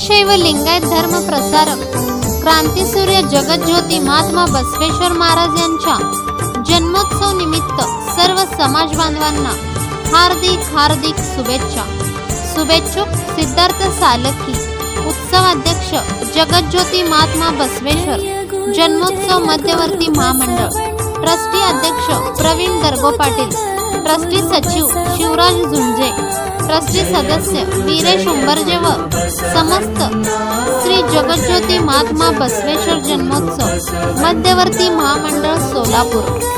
शैव लिंगायत धर्म प्रसारक क्रांतीसूर्य जगज्योती महात्मा बसवेश्वर महाराज यांच्या जन्मोत्सव निमित्त सर्व समाज बांधवांना हार्दिक हार्दिक शुभेच्छा. शुभेच्छुक सिद्धार्थ सालकी उत्सवाध्यक्ष जगज्योती महात्मा बसवेश्वर जन्मोत्सव मध्यवर्ती महामंडळ ट्रस्टी अध्यक्ष प्रवीण दर्गो पाटील ट्रस्टी सचिव शिवराज झुंजे ट्रस्टी सदस्य वीरेश उंबरजे व समस्त श्री जगज्योती महात्मा बसवेश्वर जन्मोत्सव मध्यवर्ती महामंडळ सोलापूर.